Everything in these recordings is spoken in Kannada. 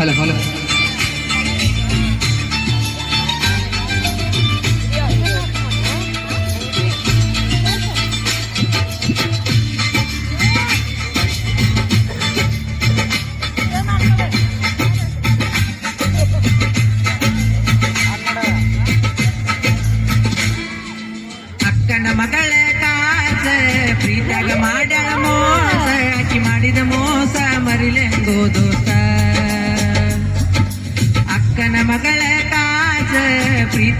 ಹಲೋ ಹಲೋ ಅಕ್ಕನ ಮಗಳ ಕಾಸ ಪ್ರೀತ್ಯಾಗ ಮಾಡ್ಯಾಳ ಮೋಸ ಆಕಿ ಮಾಡಿದ ಮೋಸ ಮರಿಲೆಂಗೋ ದೋಸ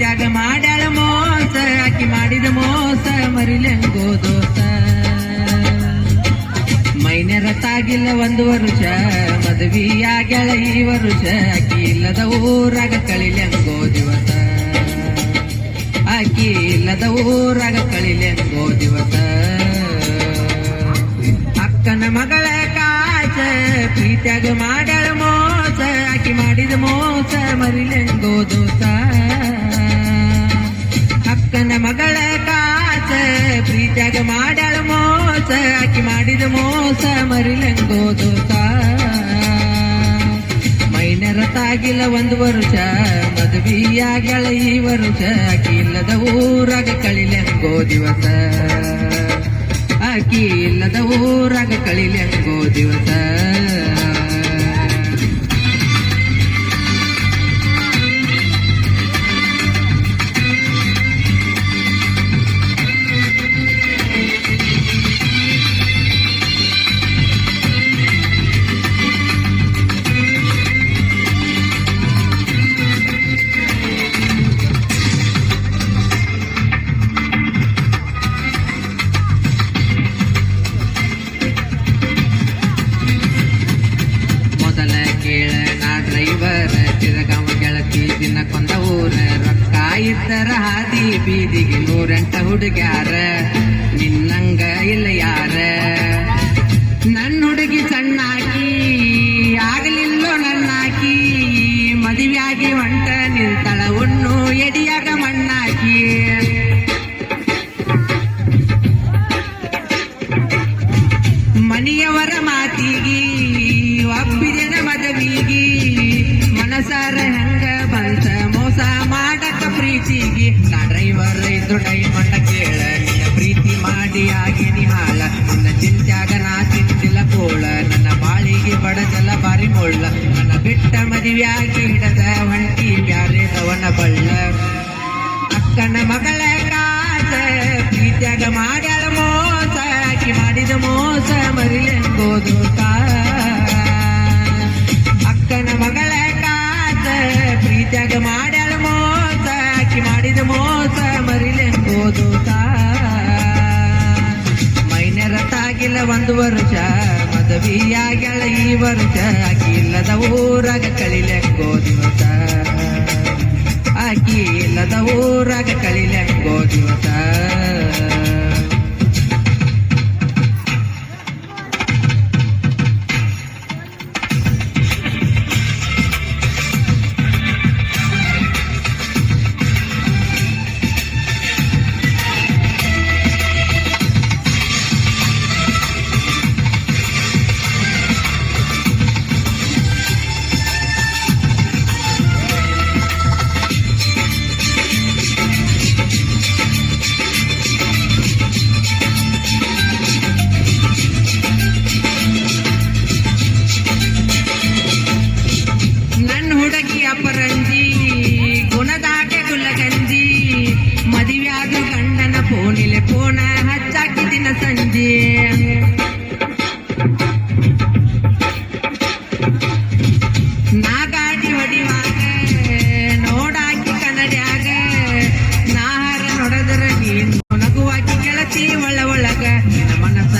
ಪ್ರೀತ್ಯಾಗ ಮಾಡ್ಯಾಳ ಮೋಸ, ಆಕಿ ಮಾಡಿದ ಮೋಸ, ಮರಿಲೆಂಗೋ ದೋಸ ಮೈನೆರ ತಾಗಿಲ್ಲ ಒಂದು ವರುಷ, ಮದುವೆಯಾಗ್ಯಾಳ ಈ ವರುಷ, ಆಕಿ ಇಲ್ಲದ ಊರಾಗ ಕಳಿಲೆಂಗೋ ದಿವಸ. ಆಕಿ ಇಲ್ಲದ ಊರಾಗ ಕಳಿಲೆಂಗೋ ದಿವಸ. ಅಕ್ಕನ ಮಗಳ ಕಾಚ, ಪ್ರೀತ್ಯಾಗ ಮಾಡ್ಯಾಳ ಮೋಸ, ಆಕಿ ಮಾಡಿದ ಮೋಸ, ಮರಿಲೆಂಗೋ ದೋಸ ಅಕ್ಕನ ಮಗಳ ಕಾಸ ಪ್ರೀತಿಯಾಗ ಮಾಡ್ಯಾಳ ಮೋಸ, ಆಕಿ ಮಾಡಿದ ಮೋಸ ಮರಿಲೆಂಗೋ ದೋಸ ಮೈನರ ತಾಗಿಲ್ಲ ಒಂದು ವರುಷ ಮದುವೆಯಾಗಳ ಈ ವರುಷ, ಆಕಿ ಇಲ್ಲದ ಊರಾಗ ಕಳಿಲೆಂಗೋ ದಿವಸ ಆಕಿ ಇಲ್ಲದ ಊರಾಗ ಕಳಿಲೆಂಗೋ ದಿವಸ ರೊಕ್ಕ ಇದ್ದರ ಹಾದಿ ಬೀದಿಗೆ ನೂರೆಂಟ ಹುಡುಗ್ಯಾರ ನಿನ್ನಂಗ ಇಲ್ಲ ಯಾರ ಬಾರಿ ಮುಳ್ಳ ನನ್ನ ಬಿಟ್ಟ ಮದುವೆಯಾಗಿ ಹಿಡದ ಒಂಟಿ ಬ್ಯಾರೆ ಅವನ ಬಳ್ಳ. ಅಕ್ಕನ ಮಗಳ ಕಾಸ, ಪ್ರೀತ್ಯಾಗ ಮಾಡ್ಯಾಳ ಮೋಸ, ಆಕಿ ಮಾಡಿದ ಮೋಸ ಮರಿಲೆಂಗೋ ದೋಸ ಅಕ್ಕನ ಮಗಳ ಕಾಸ, ಪ್ರೀತ್ಯಾಗ ಮಾಡ್ಯಾಳ ಮೋಸ, ಆಕಿ ಮಾಡಿದ ಮೋಸ ಮರಿಲೆಂಗೋ ತಾ ಮೈನೆರ ತಾಗಿಲ್ಲ ಒಂದು ವರುಷ. ಮದುವೆಯಾಗ್ಯಾಳ ಈ ವರ್ಷ ಆಕಿಲ್ಲದ ಊರಾಗ ಕಳಿಲೆಕ್ಕೋ ದಿವಸ ಆಕಿ ಇಲ್ಲದ ಊರಾಗ ಕಳಿಲೆಕ್ಕೋ ದಿವಸ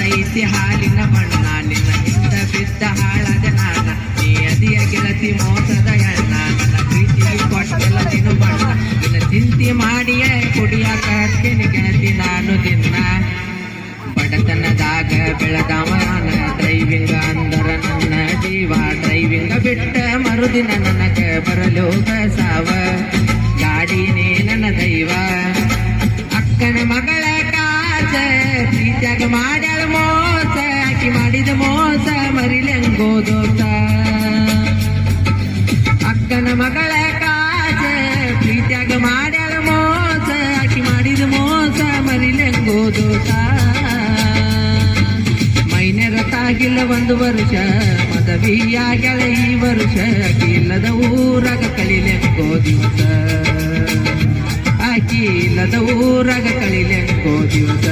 ಐತಿ ಹಾಲಿನ ಬಣ್ಣ, ನಿನ್ನ ಹಿಂದ ಬಿದ್ದ ಹಾಳದ ನಾನ ಈ ಅದಿಯ ಗೆಳತಿ ಮೋಸದ ಎಣ್ಣ, ನನ್ನ ಪ್ರೀತಿಗೆ ಕೊಟ್ಟೆಲ್ಲ ನೀನು ಬಣ್ಣ. ನಿನ್ನ ಚಿಂತೆ ಮಾಡಿಯೇ ಕುಡಿಯ ಹತ್ತೀನಿ ಗೆಳತಿ ನಾನು ದಿನ ಬಡತನದಾಗ ಬೆಳೆದ ನಾನ ಡ್ರೈವಿಂಗ್ ಅಂದರ ನನ್ನ ಜೀವ. ಡ್ರೈವಿಂಗ್ ಬಿಟ್ಟ ಮರುದಿನ ನನಗ ಬರಲು ಸಾವ ಗಾಡಿನೇ ನನ್ನ ದೈವ. ಅಕ್ಕನ ಪ್ರೀತಿಯಾಗ ಮಾಡ್ಯಾಳ ಮೋಸ, ಆಕಿ ಮಾಡಿದ ಮೋಸ ಮರಿಲಿ ಅಂಗೋದೋಸ ಅಕ್ಕನ ಮಗಳ ಕಾಸ ಪ್ರೀತಿಯಾಗ ಮಾಡ್ಯಾಳ ಮೋಸ, ಆಕಿ ಮಾಡಿದ ಮೋಸ ಮರಿಲಂಗೋ ಅಂಗೋದೋಸ ಮೈನೇರ ತಾಗಿಲ್ಲ ಒಂದು ವರ್ಷ, ಮದವಿಯಾಗ್ಯಾಳ ಈ ವರ್ಷ ಇಲ್ಲದ ಊರಾಗ ಕಲಿಲೆಂಗೋ ದಿವಸ. ಆಕಿ ಇಲ್ಲದ ಊರಾಗ ಕಳಿಲೆ ದಿವಸ.